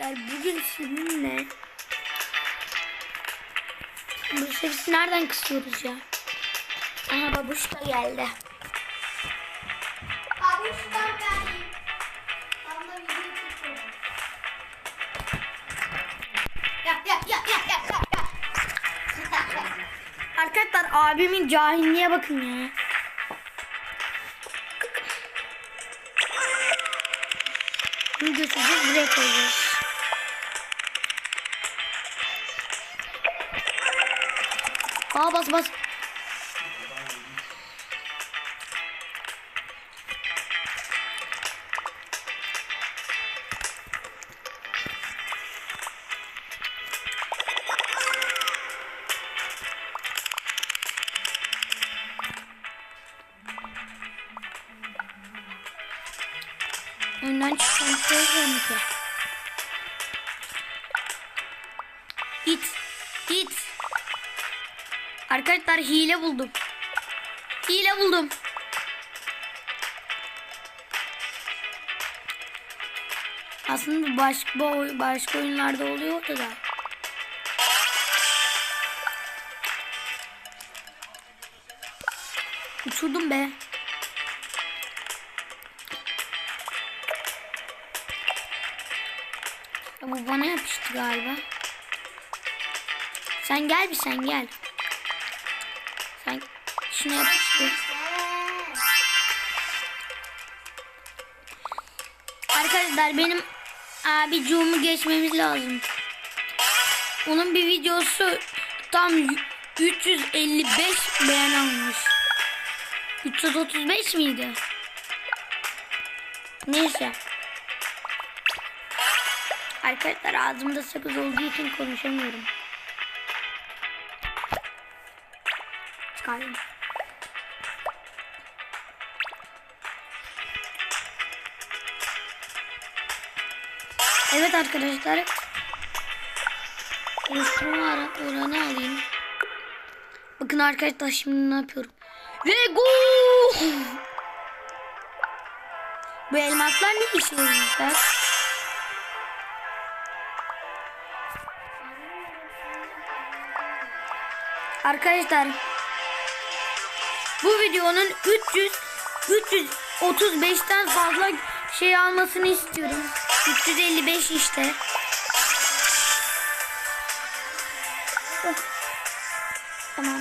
Bugün sizinle bu sesi nereden kısıyoruz ya? Aha babuş da geldi. Abla video çekiyorum. Ya ya ya ya ya ya ya. Arkadaşlar abimin cahilliğe bakın ya. Bunu götüreceğiz buraya koyacağız. Aa bas bas. Arkadaşlar hile buldum. Hile buldum. Aslında başka başka oyunlarda oluyordu da. Uçurdum be. Ya bu bana yapıştı galiba. Sen gel bir sen gel. Şuna yapıştı. Arkadaşlar benim abicığımı geçmemiz lazım. Onun bir videosu tam y- 355 beğen almış. 335 miydi? Neyse. Arkadaşlar ağzımda sakız olduğu için konuşamıyorum. Çıkardım. Evet arkadaşlar. Ara- oranı alayım. Bakın arkadaşlar şimdi ne yapıyorum. Ve gol! Bu elmaslar ne işe yarayacak? Arkadaşlar bu videonun 300 335'ten fazla şey almasını istiyorum. 355 işte. Tamam.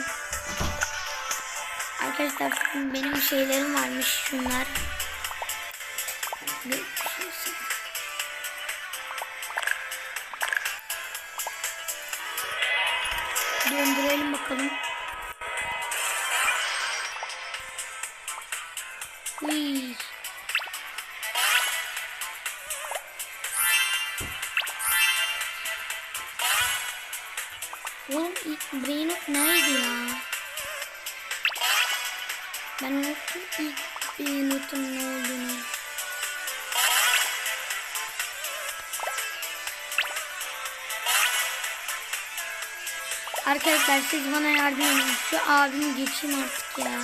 Arkadaşlar benim şeylerim varmış şunlar. Bir- Döndürelim bakalım. Uy. Brainot neydi ya? Ben unuttum ilk Brainot'un ne olduğunu. Arkadaşlar siz bana yardım edin. Şu abimi geçeyim artık ya.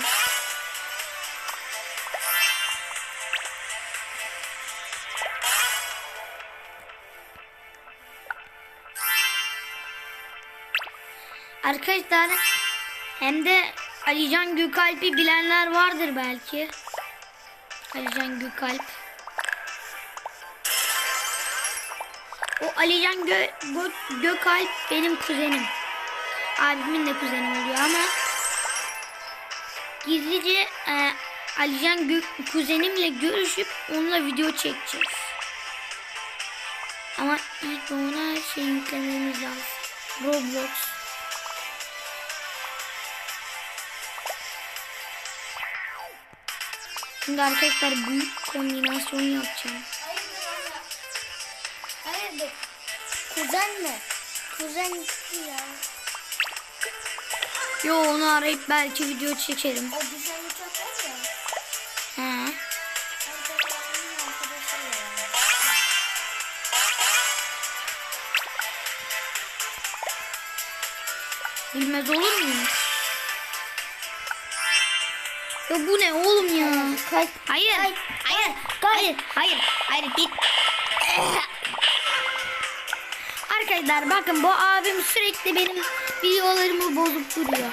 Arkadaşlar hem de Alican Gökalp'i bilenler vardır belki. Alican Gökalp. O Alican Gö Gö- Gökalp benim kuzenim. Abimin de kuzeni oluyor ama gizlice e, Alican Gö- kuzenimle görüşüp onunla video çekeceğiz. Ama ilk ona şey yüklememiz lazım. Roblox. Şimdi arkadaşlar büyük kombinasyon yapacağım. Hayırdır? Kuzen mi? Kuzen ya. Yo onu arayıp belki video çekerim. O güzel Kaç. Hayır. Hayır. Hayır. Hayır. Hayır. Git. Arkadaşlar bakın bu abim sürekli benim videolarımı bozup duruyor.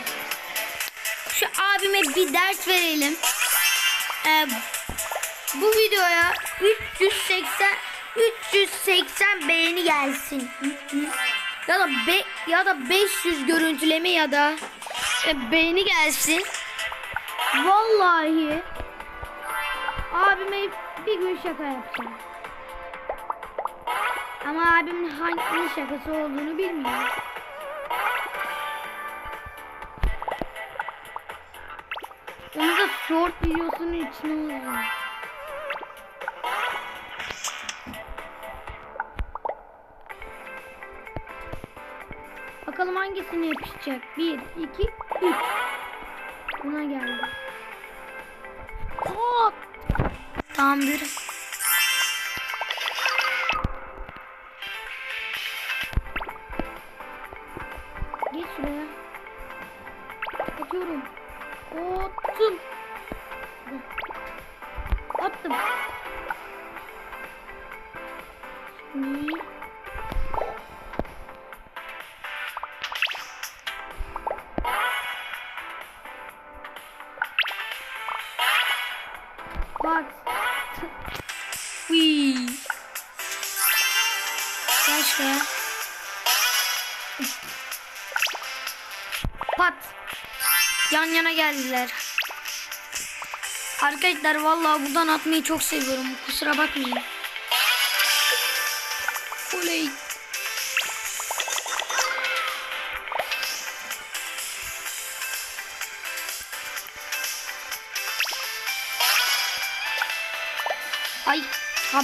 Şu abime bir ders verelim. Ee, bu videoya 380 380 beğeni gelsin. 300 ya da be, ya da 500 görüntüleme ya da e, beğeni gelsin. Vallahi abime bir gün şaka yapacağım. Ama abimin hangi şakası olduğunu bilmiyor. Onu da short videosunun içine alacağım. Bakalım hangisine yapışacak. 1, 2, 3. Buna geldi. Tamamdır. Geç şuraya. Atıyorum. Attım. Attım. Şimdi Bak. Uy. Gel. Pat. Yan yana geldiler. Arkadaşlar vallahi buradan atmayı çok seviyorum. Kusura bakmayın. Oley.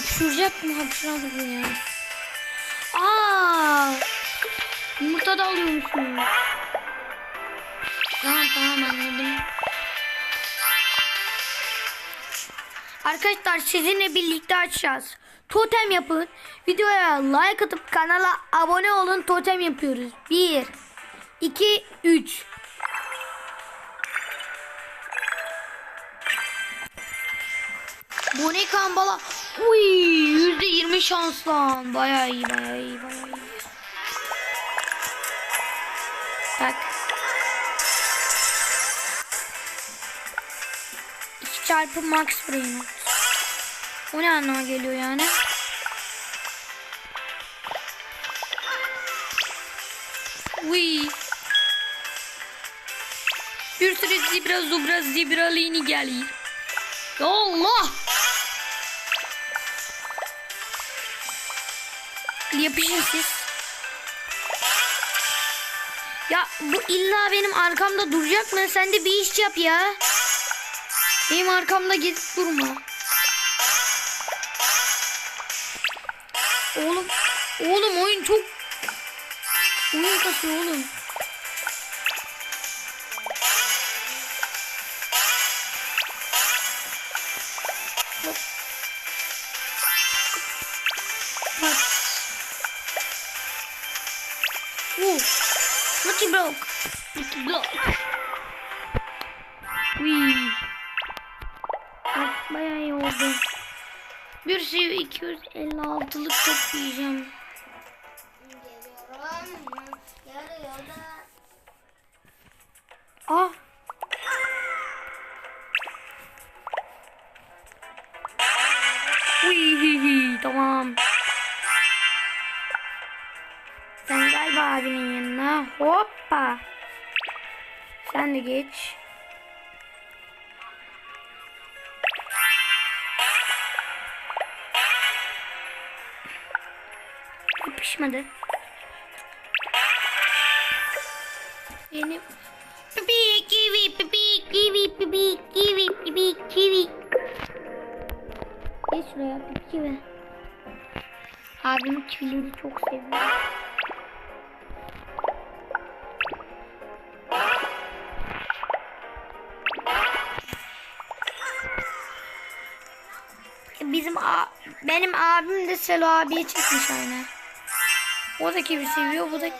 Hapşuracak mı? Hapşuracak mı ya? Aa! Yumurta da alıyormuşum. Tamam tamam anladım. Arkadaşlar sizinle birlikte açacağız. Totem yapın. Videoya like atıp kanala abone olun. Totem yapıyoruz. 1 2 3 Bu ne kambala? Uy, yüzde yirmi şans lan. Baya iyi, baya iyi, baya iyi. Bak. İki çarpı max brain. O ne anlama geliyor yani? Uy. Bir sürü zebra zubra zebralini geliyor. Ya Allah! Yapışın siz. Ya bu illa benim arkamda duracak mı? Sen de bir iş yap ya. Benim arkamda gidip durma. Oğlum, oğlum oyun çok oyun kasıyor oğlum. 256'lık top yiyeceğim. Ah. Uy, tamam. Sen gel abinin yanına. Hoppa. Sen de geç. Yapışmadı. Benim Pipi kiwi pipi kiwi pipi kiwi pipi kiwi. Geç şuraya pipi kiwi. Abim kivileri çok seviyor. Bizim benim abim de Selo abiye çekmiş aynı. O da kivi seviyor, bu da.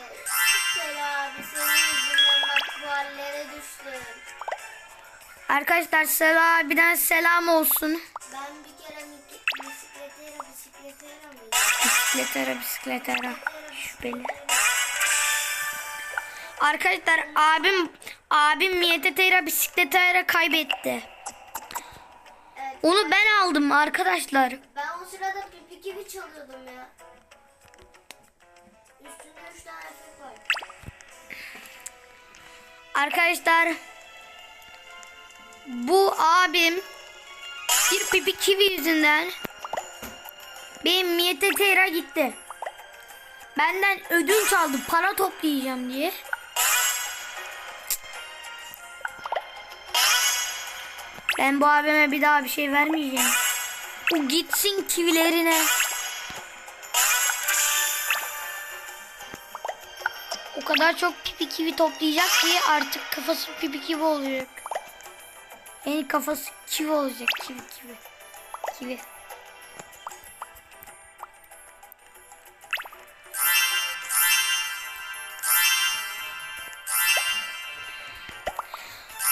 Arkadaşlar Selo abiden selam olsun. Ben bir kere bisikletera bisikletera mıydı? Bisikletera bisikletera. şüpheli. Arkadaşlar abim abim Miyeteteyra bisiklete kaybetti. Evet. Onu ben aldım arkadaşlar. Ben o sırada pipi gibi çalıyordum ya. Arkadaşlar bu abim bir pipi kivi yüzünden benim Miyeteteyra gitti. Benden ödünç aldı para toplayacağım diye. Ben bu abime bir daha bir şey vermeyeceğim. O gitsin kivilerine. O kadar çok pipi kivi toplayacak ki artık kafası pipi kivi olacak. Yani kafası kivi olacak. Kivi kivi. Kivi.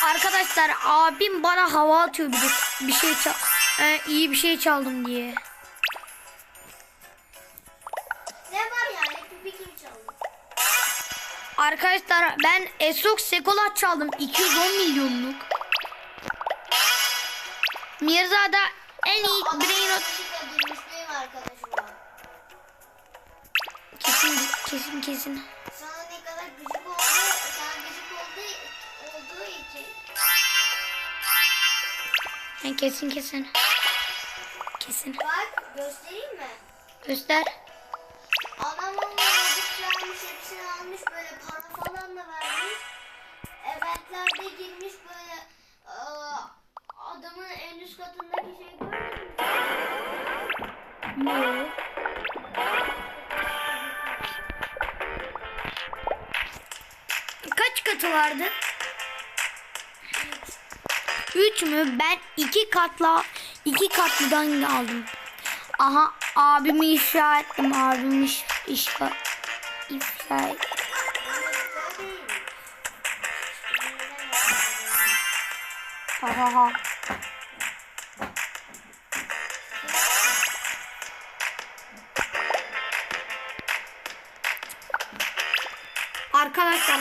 Arkadaşlar abim bana hava atıyor bir de bir şey çal e, iyi bir şey çaldım diye. Arkadaşlar ben Esok Sekolat çaldım 210 milyonluk. Mirza'da en iyi Ama brain rot yanlışlıkla girmiş benim arkadaşım var. kesin kesin kesin. Sana ne kadar gıcık oldu, sana gıcık olduğu, olduğu için Yani kesin kesin. Kesin. bak göstereyim mi? Göster. Eventlerde girmiş böyle aa, adamın en üst katındaki şey görmüyor musun? Kaç katı vardı? 3 mü? Ben iki katla iki katlıdan aldım. Aha abimi ifşa ettim. Abimi iş, ifşa, Ha ha ha. Arkadaşlar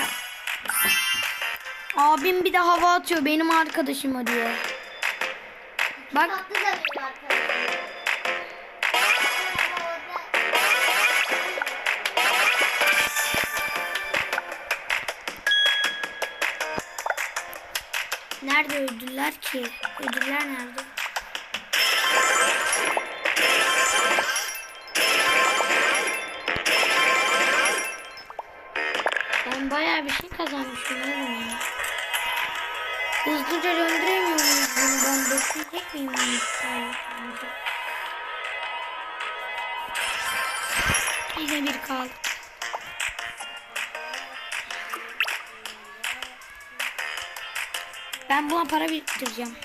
abim bir de hava atıyor benim arkadaşıma diye. Bak Tatlı da benim arkadaşım. Nerede ödüller ki? Ödüller nerede? Ben bayağı bir şey kazanmışım oğlum ya. Hızlıca döndüremiyor muyuz bunu? Ben bekleyecek miyim bunu? Yine bir kaldı. Ben buna para biriktireceğim.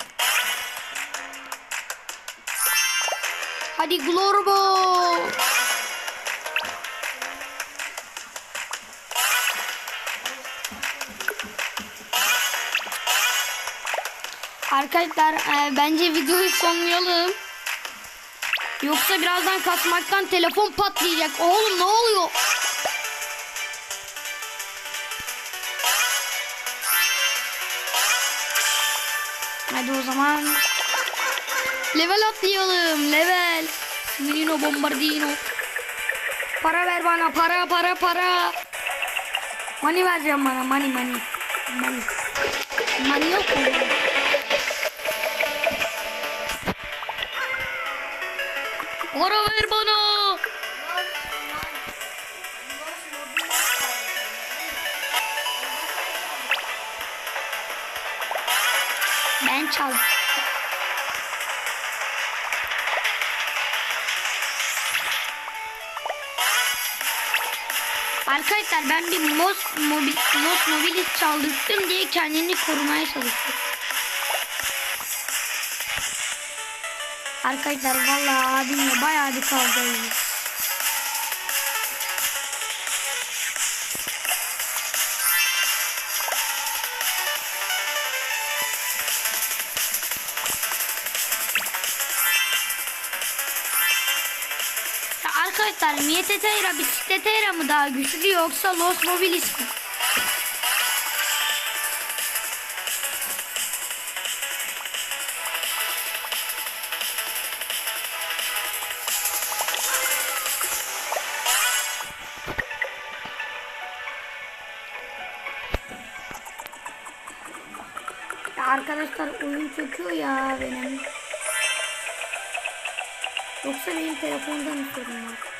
Hadi Glorbo. Arkadaşlar e, bence videoyu sonlayalım. Yoksa birazdan kasmaktan telefon patlayacak. Oğlum ne oluyor? Level atlayalım. Level. Minino bombardino. Para ver bana. Para para para. Money vereceğim bana. Money money. Money. Money yok mu? Para ver bana. Ben çaldım. Arkadaşlar ben bir Mos mobil Mos mobilis çaldırdım diye kendini korumaya çalışıyor. Arkadaşlar vallahi abimle bayağı bir kavga ediyoruz. Ya Arkadaşlar Bisikletera mı daha güçlü yoksa Los Mobilis mi? Arkadaşlar oyun çöküyor ya benim. Yoksa benim telefonda mı sorun?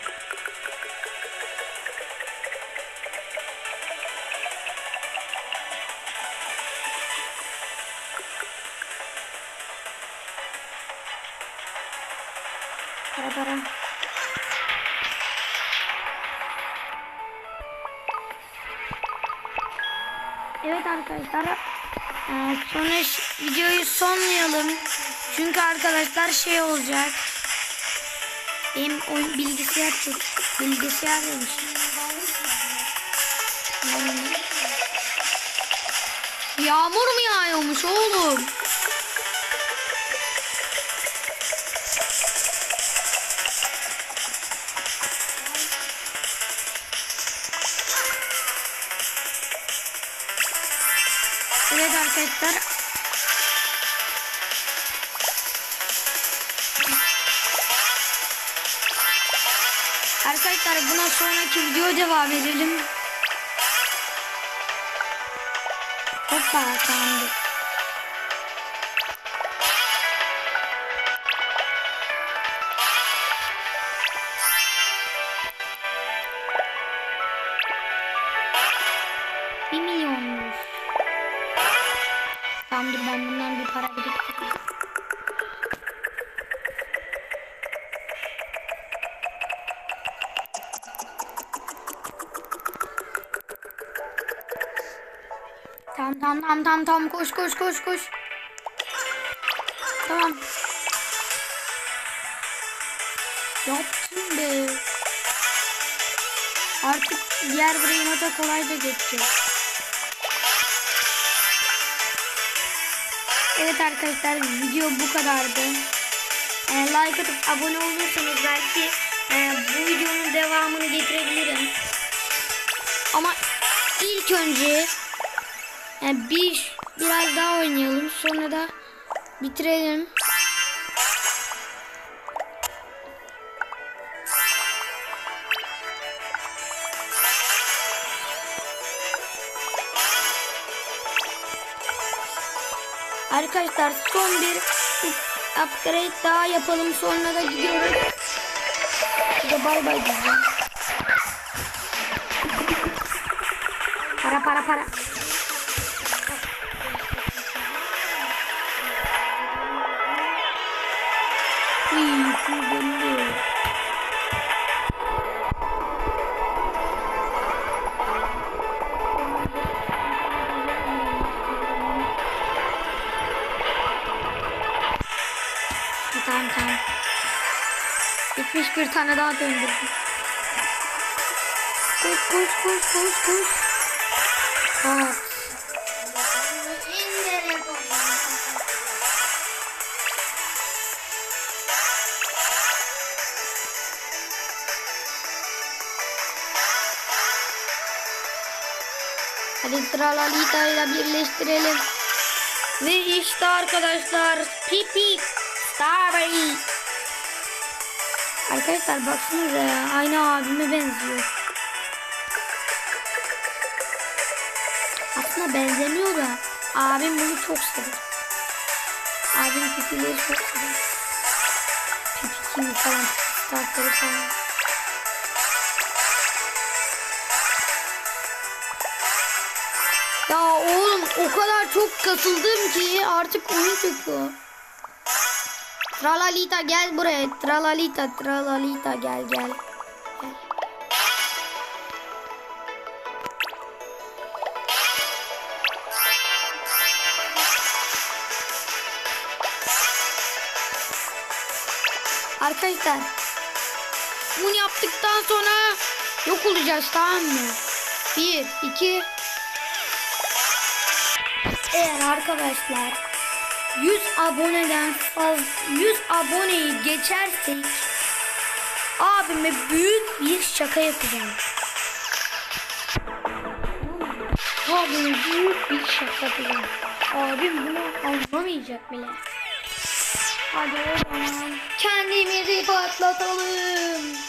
Arkadaşlar. eee, Sonra ş- videoyu sonlayalım. Çünkü arkadaşlar şey olacak. Benim oyun bilgisayar çok bilgisayar demiş. Yağmur mu yağıyormuş oğlum? Arkadaşlar buna sonraki video devam edelim. Hoppa tamamdır. Koş koş koş koş. Tamam. Yaptım be. Artık diğer brain'a da kolayca geçecek. Evet arkadaşlar video bu kadardı. Ee, like atıp abone olursanız belki e, bu videonun devamını getirebilirim. Ama ilk önce yani bir biraz daha oynayalım sonra da bitirelim. Arkadaşlar son bir upgrade daha yapalım sonra da gidiyoruz. Size bay bay diyeceğim. Para para para. Tamam tamam. 71 tane daha döndürdüm. Koş koş koş koş koş. Aa, hadi Tralalita ile birleştirelim. Ve işte arkadaşlar Pipi Starberry. Arkadaşlar baksanıza ya aynı abime benziyor. Aslında benzemiyor da abim bunu çok sever. Abim pipileri çok sever. Pipi kimi falan, startları falan. Ya oğlum o kadar çok kasıldım ki artık oyun çöküyor. Tralalita gel buraya. Tralalita, tralalita gel gel. Arkadaşlar bunu yaptıktan sonra yok olacağız tamam mı? Bir, iki, eğer arkadaşlar 100 aboneden fazla 100 aboneyi geçersek abi abime büyük bir şaka yapacağım. Abime büyük bir şaka yapacağım. Abim bunu anlamayacak bile. Hadi o zaman kendimizi patlatalım.